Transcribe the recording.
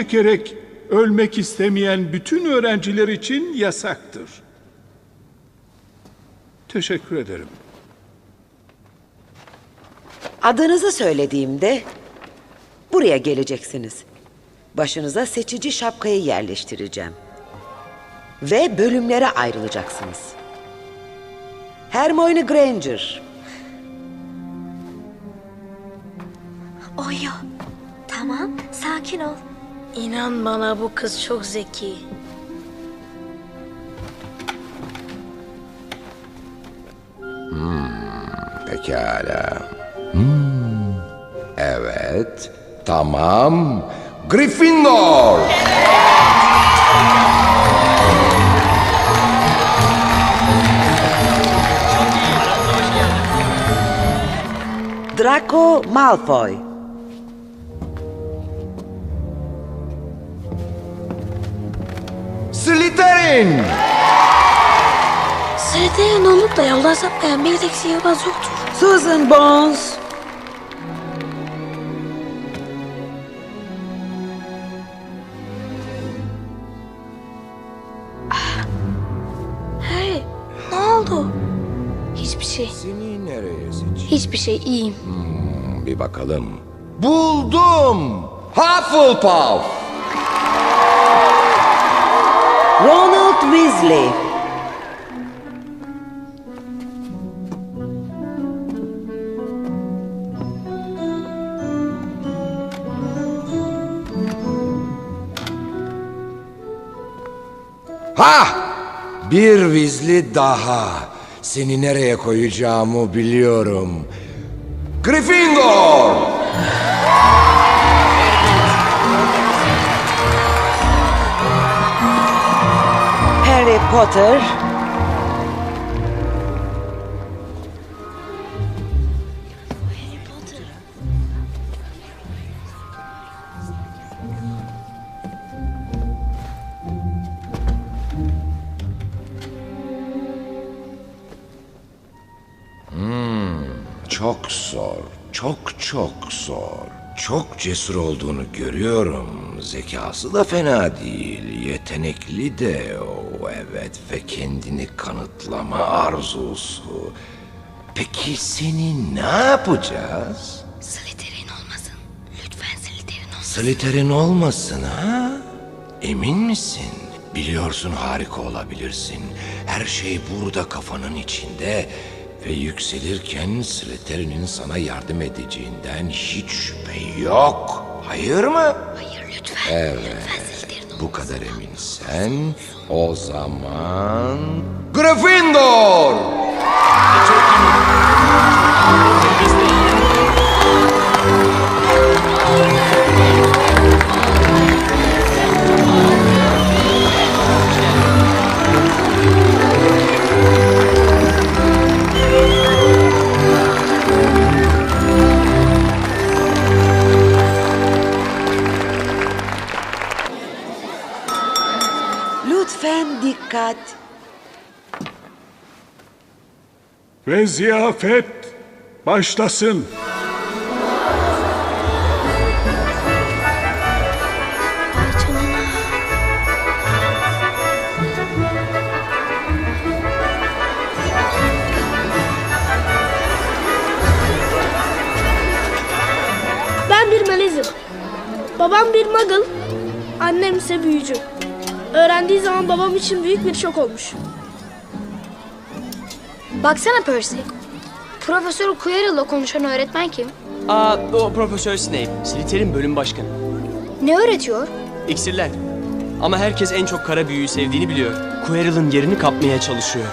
çekerek ölmek istemeyen bütün öğrenciler için yasaktır. Teşekkür ederim. Adınızı söylediğimde buraya geleceksiniz. Başınıza seçici şapkayı yerleştireceğim. Ve bölümlere ayrılacaksınız. Hermione Granger, Oyo. Tamam, sakin ol. İnan bana bu kız çok zeki. Pekala. Hmm, Evet. Tamam. Gryffindor. Draco Malfoy, Slytherin. Slytherin olup da yolda sapmayan bir tek sihirbaz yoktur. Susan Bones, Harry, ne oldu? Hiçbir şey. Seni nereye seçeyim? Hiçbir şey iyiyim. Bir bakalım. Buldum. Hufflepuff. Ronald Weasley, Ha! Bir Weasley daha. Seni nereye koyacağımı biliyorum. Gryffindor. Harry Potter, Çok zor, çok çok zor. Çok cesur olduğunu görüyorum. Zekası da fena değil. Yetenekli de o evet ve kendini kanıtlama arzusu. Peki seni ne yapacağız? Slytherin olmasın. Lütfen Slytherin olmasın. Slytherin olmasın ha? Emin misin? Biliyorsun harika olabilirsin. Her şey burada kafanın içinde. Ve yükselirken Slytherin'in sana yardım edeceğinden hiç şüphe yok. Hayır mı? Hayır lütfen. Lütfen Slytherin olmasın. Bu kadar eminsen o zaman... Gryffindor! lütfen dikkat. Ve ziyafet başlasın. Ben bir melezim. Babam bir muggle, annem ise büyücü. Öğrendiği zaman babam için büyük bir şok olmuş. Baksana Percy. Profesör Quirrell'la konuşan öğretmen kim? Aa, o Profesör Snape, Slytherin bölüm başkanı. Ne öğretiyor? İksirler. Ama herkes en çok kara büyüyü sevdiğini biliyor. Quirrell'ın yerini kapmaya çalışıyor.